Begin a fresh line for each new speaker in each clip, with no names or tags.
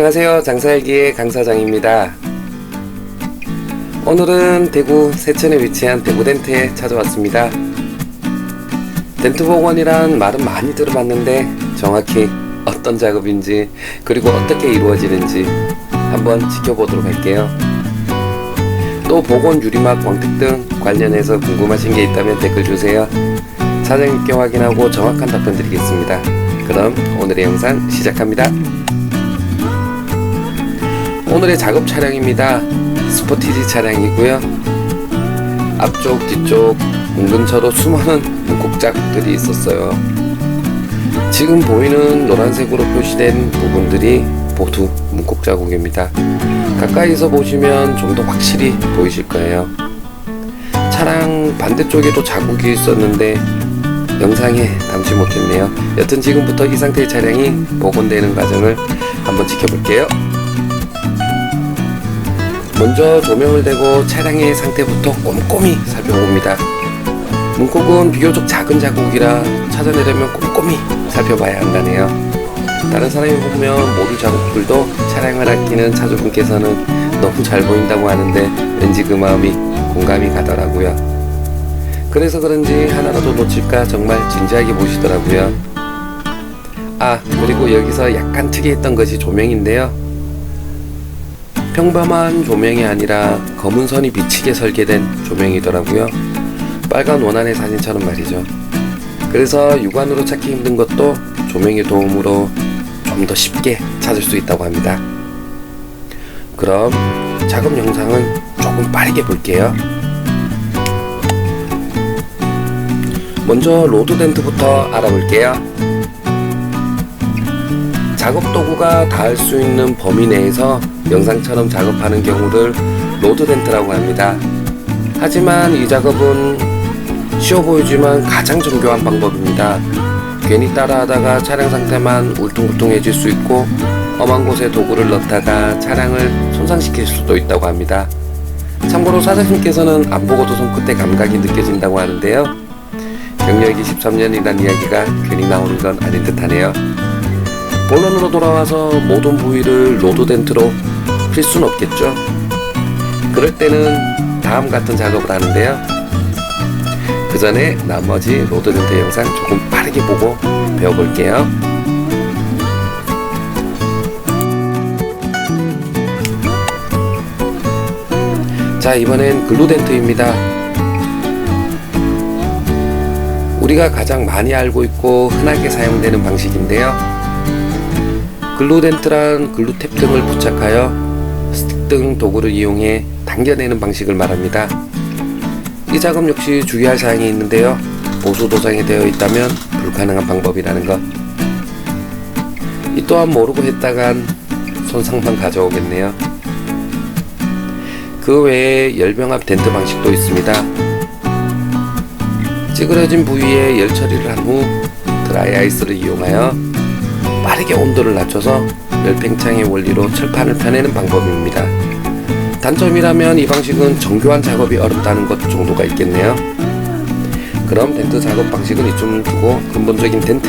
안녕하세요. 장사일기의 강사장입니다. 오늘은 대구 세천에 위치한 대구 덴트에 찾아왔습니다. 덴트 복원이란 말은 많이 들어봤는데 정확히 어떤 작업인지 그리고 어떻게 이루어지는지 한번 지켜보도록 할게요. 또 복원 유리막 광택 등 관련해서 궁금하신 게 있다면 댓글 주세요. 사장님께 확인하고 정확한 답변 드리겠습니다. 그럼 오늘의 영상 시작합니다. 오늘의 작업 차량입니다. 스포티지 차량이고요. 앞쪽, 뒤쪽 은근처로 수많은 문콕자국들이 있었어요. 지금 보이는 노란색으로 표시된 부분들이 모두 문콕 자국입니다. 가까이서 보시면 좀 더 확실히 보이실 거예요. 차량 반대쪽에도 자국이 있었는데 영상에 담지 못했네요. 여튼 지금부터 이 상태의 차량이 복원되는 과정을 한번 지켜볼게요. 먼저 조명을 대고 차량의 상태부터 꼼꼼히 살펴봅니다. 문콕은 비교적 작은 자국이라 찾아내려면 꼼꼼히 살펴봐야 한다네요. 다른 사람이 보면 모두 자국들도 차량을 아끼는 차주분께서는 너무 잘 보인다고 하는데 왠지 그 마음이 공감이 가더라고요. 그래서 그런지 하나라도 놓칠까 정말 진지하게 보시더라고요. 아, 그리고 여기서 약간 특이했던 것이 조명인데요. 평범한 조명이 아니라 검은 선이 비치게 설계된 조명이더라고요. 빨간 원안의 사진처럼 말이죠. 그래서 육안으로 찾기 힘든 것도 조명의 도움으로 좀 더 쉽게 찾을 수 있다고 합니다. 그럼 작업 영상을 조금 빠르게 볼게요. 먼저 로드 덴트부터 알아볼게요. 작업 도구가 닿을 수 있는 범위 내에서 영상처럼 작업하는 경우를 로드 덴트라고 합니다. 하지만 이 작업은 쉬워 보이지만 가장 정교한 방법입니다. 괜히 따라하다가 차량 상태만 울퉁불퉁해질 수 있고 험한 곳에 도구를 넣다가 차량을 손상시킬 수도 있다고 합니다. 참고로 사장님께서는 안 보고도 손끝에 감각이 느껴진다고 하는데요. 경력이 13년이란 이야기가 괜히 나오는 건 아닌 듯하네요. 본론으로 돌아와서 모든 부위를 로드 덴트로 풀 수는 없겠죠. 그럴 때는 다음 같은 작업을 하는데요. 그 전에 나머지 로드 덴트 영상 조금 빠르게 보고 배워볼게요. 자, 이번엔 글루 덴트입니다. 우리가 가장 많이 알고 있고 흔하게 사용되는 방식인데요. 글루덴트란 글루탭 등을 부착하여 스틱 등 도구를 이용해 당겨내는 방식을 말합니다. 이 작업 역시 주의할 사항이 있는데요. 보수 도장이 되어 있다면 불가능한 방법이라는 것. 이 또한 모르고 했다간 손상만 가져오겠네요. 그 외에 열병합 덴트 방식도 있습니다. 찌그러진 부위에 열 처리를 한 후 드라이 아이스를 이용하여 빠르게 온도를 낮춰서 열팽창의 원리로 철판을 펴내는 방법입니다. 단점이라면 이 방식은 정교한 작업이 어렵다는 것 정도가 있겠네요. 그럼 덴트 작업 방식은 이쯤 두고 근본적인 덴트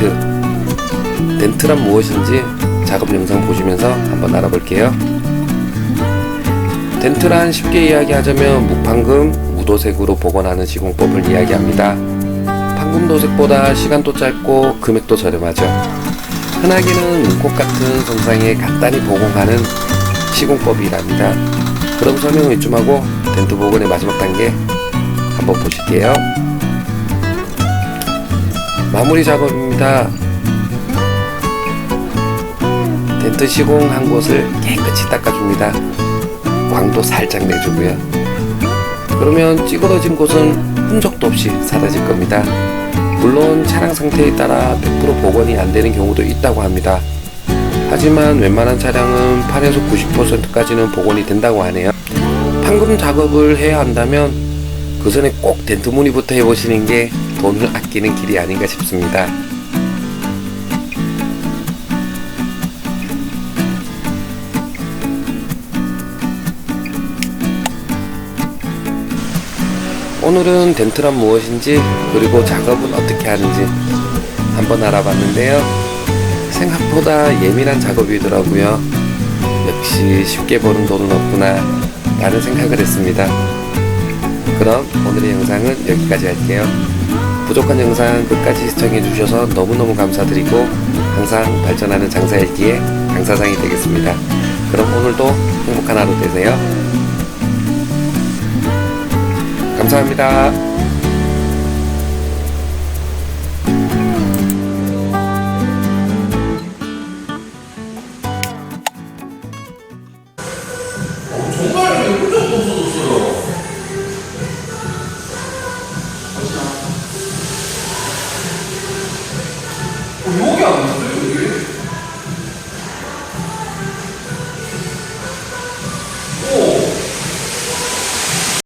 덴트란 무엇인지 작업 영상 보시면서 한번 알아볼게요. 덴트란 쉽게 이야기하자면 무판금, 무도색으로 복원하는 시공법을 이야기합니다. 판금 도색보다 시간도 짧고 금액도 저렴하죠. 흔하게는 문콕 같은 손상에 간단히 복원하는 시공법이랍니다. 그럼 설명을 이쯤 하고 덴트 복원의 마지막 단계 한번 보실게요. 마무리 작업입니다. 덴트 시공한 곳을 깨끗이 닦아줍니다. 광도 살짝 내주고요. 그러면 찌그러진 곳은 흔적도 없이 사라질 겁니다. 물론 차량 상태에 따라 100% 복원이 안 되는 경우도 있다고 합니다. 하지만 웬만한 차량은 8에서 90%까지는 복원이 된다고 하네요. 판금 작업을 해야 한다면 그 전에 꼭 덴트 무늬부터 해보시는 게 돈을 아끼는 길이 아닌가 싶습니다. 오늘은 덴트란 무엇인지 그리고 작업은 어떻게 하는지 한번 알아봤는데요. 생각보다 예민한 작업이더라고요. 역시 쉽게 버는 돈은 없구나 라는 생각을 했습니다. 그럼 오늘의 영상은 여기까지 할게요. 부족한 영상 끝까지 시청해 주셔서 너무너무 감사드리고 항상 발전하는 장사일기의 강사장이 되겠습니다. 그럼 오늘도 행복한 하루 되세요. 감사합니다.
없어졌어요. 어, 여기 안?